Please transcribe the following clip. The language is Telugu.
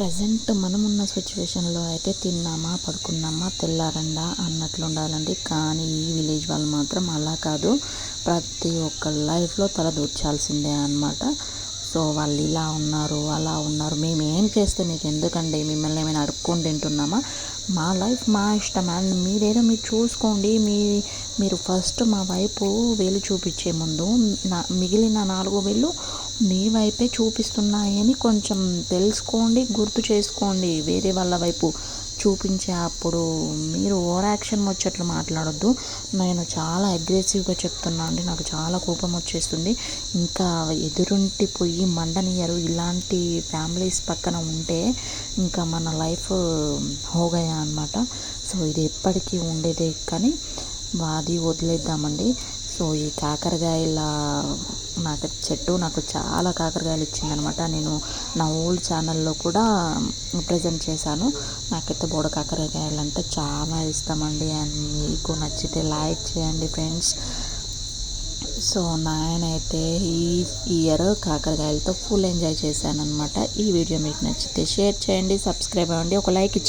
ప్రజెంట్ మనం ఉన్న సిచ్యువేషన్లో అయితే తిన్నామా పడుకున్నామా తెల్లారండా అన్నట్లు ఉండాలండి. కానీ ఈ విలేజ్ వాళ్ళు మాత్రం అలా కాదు. ప్రతి ఒక్క లైఫ్లో తల దూర్చాల్సిందే అనమాట సో వాళ్ళు ఇలా ఉన్నారు అలా ఉన్నారు. మేము ఏం చేస్తే మీకు ఎందుకండి మిమ్మల్ని ఏమైనా అడుక్కొని తింటున్నామా? మా లైఫ్ మా ఇష్టం. అండ్ మీరేదో మీరు చూసుకోండి. మీ మీరు ఫస్ట్ మా వైపు వేలు చూపించే ముందు నా మిగిలిన నాలుగు వేలు మీ వైపే చూపిస్తున్నాయని కొంచెం తెలుసుకోండి గుర్తు చేసుకోండి. వేరే వాళ్ళ వైపు చూపించే అప్పుడు మీరు ఓవర్ యాక్షన్ వచ్చేట్లు మాట్లాడొద్దు. నేను చాలా అగ్రెసివ్గా చెప్తున్నా అండి. నాకు చాలా కోపం వచ్చేస్తుంది. ఇంకా ఎదురుంటి పొయ్యి మండనియరు. ఇలాంటి ఫ్యామిలీస్ పక్కన ఉంటే ఇంకా మన లైఫ్ హోగయా అనమాట సో ఇది ఎప్పటికీ ఉండేదే కానీ అది వదిలేద్దామండి. సో ఈ కాకరకాయల నాకు చెట్టు నాకు చాలా కాకరకాయలు ఇచ్చిందనమాట. నేను నా ఓల్డ్ ఛానల్లో కూడా ప్రజెంట్ చేశాను. నాకైతే బోడ కాకరకాయలు అంటే చాలా ఇష్టమండి. అండ్ మీకు నచ్చితే లైక్ చేయండి ఫ్రెండ్స్. సో నాయనైతే ఈ ఇయర్ కాకరకాయలతో ఫుల్ ఎంజాయ్ చేశాను అనమాట ఈ వీడియో మీకు నచ్చితే షేర్ చేయండి సబ్స్క్రైబ్ అవ్వండి. ఒక లైక్ ఇచ్చి